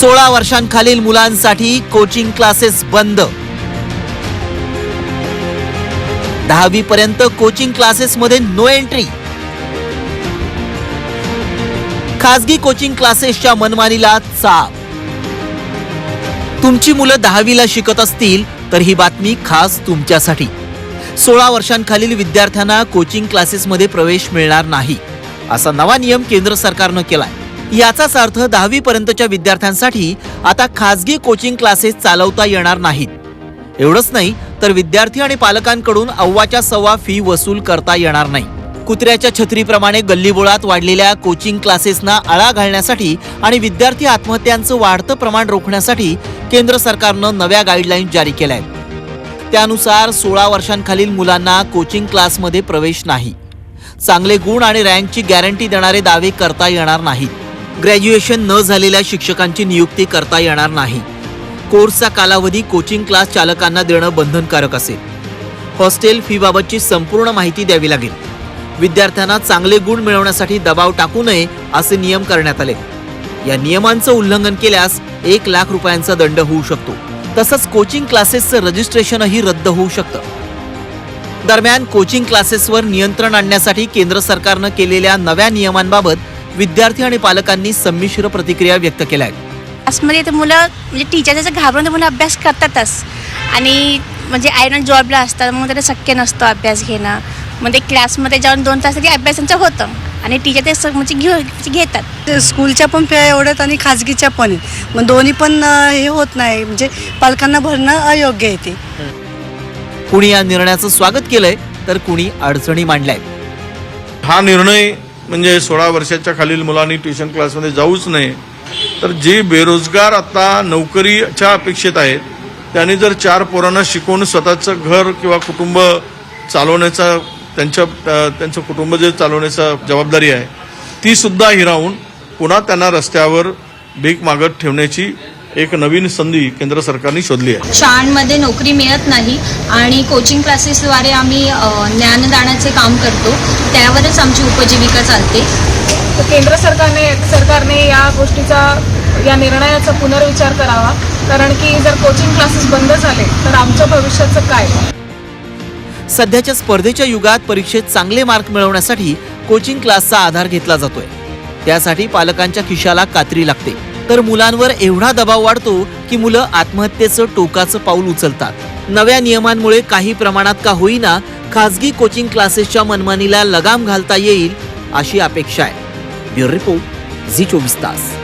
सोळा वर्षांखालील मुलांसाठी कोचिंग क्लासेस बंद. दहावी पर्यंत कोचिंग क्लासेस मध्ये नो एंट्री खासगी कोचिंग क्लासेसच्या मनमानीला चाप. तुमची मुलं दहावीला शिकत असतील तर ही बातमी खास तुमच्यासाठी. सोळा वर्षांखालील विद्यार्थ्यांना कोचिंग क्लासेसमध्ये प्रवेश मिळणार नाही असा नवा नियम केंद्र सरकारनं केलाय. याचाच अर्थ दहावी पर्यंतच्या विद्यार्थ्यांसाठी आता खासगी कोचिंग क्लासेस चालवता येणार नाहीत. एवढंच नाही तर विद्यार्थी आणि पालकांकडून अव्वाच्या सव्वा फी वसूल करता येणार नाही. कुत्र्याच्या छत्रीप्रमाणे गल्लीबोळात वाढलेल्या कोचिंग क्लासेसना आळा घालण्यासाठी आणि विद्यार्थी आत्महत्यांचं वाढतं प्रमाण रोखण्यासाठी केंद्र सरकारनं नव्या गाईडलाईन जारी केल्या आहेत त्यानुसार सोळा वर्षांखालील मुलांना कोचिंग क्लासमध्ये प्रवेश नाही. चांगले गुण आणि रँकची गॅरंटी देणारे दावे करता येणार नाहीत. ग्रॅज्युएशन न झालेल्या शिक्षकांची नियुक्ती करता येणार नाही. कोर्सचा कालावधी कोचिंग क्लास चालकांना देणं बंधनकारक असेल. हॉस्टेल फीबाबतची संपूर्ण माहिती द्यावी लागेल. विद्यार्थ्यांना चांगले गुण मिळवण्यासाठी दबाव टाकू नये असे नियम करण्यात आले. या नियमांचं उल्लंघन केल्यास एक लाख रुपयांचा दंड होऊ शकतो. तसंच कोचिंग क्लासेसचं रजिस्ट्रेशनही रद्द होऊ शकतं. दरम्यान कोचिंग क्लासेसवर नियंत्रण आणण्यासाठी केंद्र सरकारनं केलेल्या नव्या नियमांबाबत विद्यार्थी आणि पालकांनी संमिश्र प्रतिक्रिया व्यक्त केल्या आहेत क्लासमध्ये तर मुलं म्हणजे टीचर जसं घाबरून तर मुलं अभ्यास करतातच. आणि म्हणजे आयरन जॉबला असतात मग त्याला शक्य नसतं अभ्यास घेणं. म्हणजे क्लासमध्ये जाऊन दोन तास तरी अभ्यास त्यांचं होतं. आणि टीचर ते स- म्हणजे घेऊ घेतात. ते स्कूलच्या पण फी एवढ्यात आणि खाजगीच्या पण आहेत. मग दोन्ही पण अं, हे होत नाही. म्हणजे पालकांना भरणं अयोग्य आहे ते. कुणी या निर्णयाचं स्वागत केलंय तर कुणी अडचणी मांडल्या हा निर्णय म्हणजे सोळा वर्षाच्या खालील मुलांनी ट्युशन क्लासमध्ये जाऊच नये. तर जे बेरोजगार आता नोकरीच्या अपेक्षेत आहेत त्यांनी जर चार पोरांना शिकवून स्वतःचं घर किंवा कुटुंब चालवण्याचा त्यांच्या त्यांचं कुटुंब जे चालवण्याचा जबाबदारी आहे ती सुद्धा हिरावून पुन्हा त्यांना रस्त्यावर भीक मागत ठेवण्याची एक नवीन संधी केंद्र सरकारने शोधली आहे. शाळांमध्ये नोकरी मिळत नाही आणि कोचिंग क्लासेसद्वारे आम्ही ज्ञानदानाचे काम करतो. त्यावरच आमची उपजीविका चालते. तर केंद्र सरकारने सरकारने या गोष्टीचा या निर्णयाचा पुनर्विचार करावा. कारण की जर कोचिंग क्लासेस बंद झाले तर आमच्या भविष्याचं काय? सध्याच्या स्पर्धेच्या युगात परीक्षेत चांगले मार्क मिळवण्यासाठी कोचिंग क्लासचा आधार घेतला जातोय. त्यासाठी पालकांच्या खिशाला कात्री लागते. तर मुलांवर एवढा दबाव वाढतो की मुलं आत्महत्येचं टोकाचं पाऊल उचलतात. नव्या नियमांमुळे काही प्रमाणात का होईना खासगी कोचिंग क्लासेसच्या मनमानीला लगाम घालता येईल अशी अपेक्षा आहे. ब्युरो रिपोर्ट झी चोवीस तास.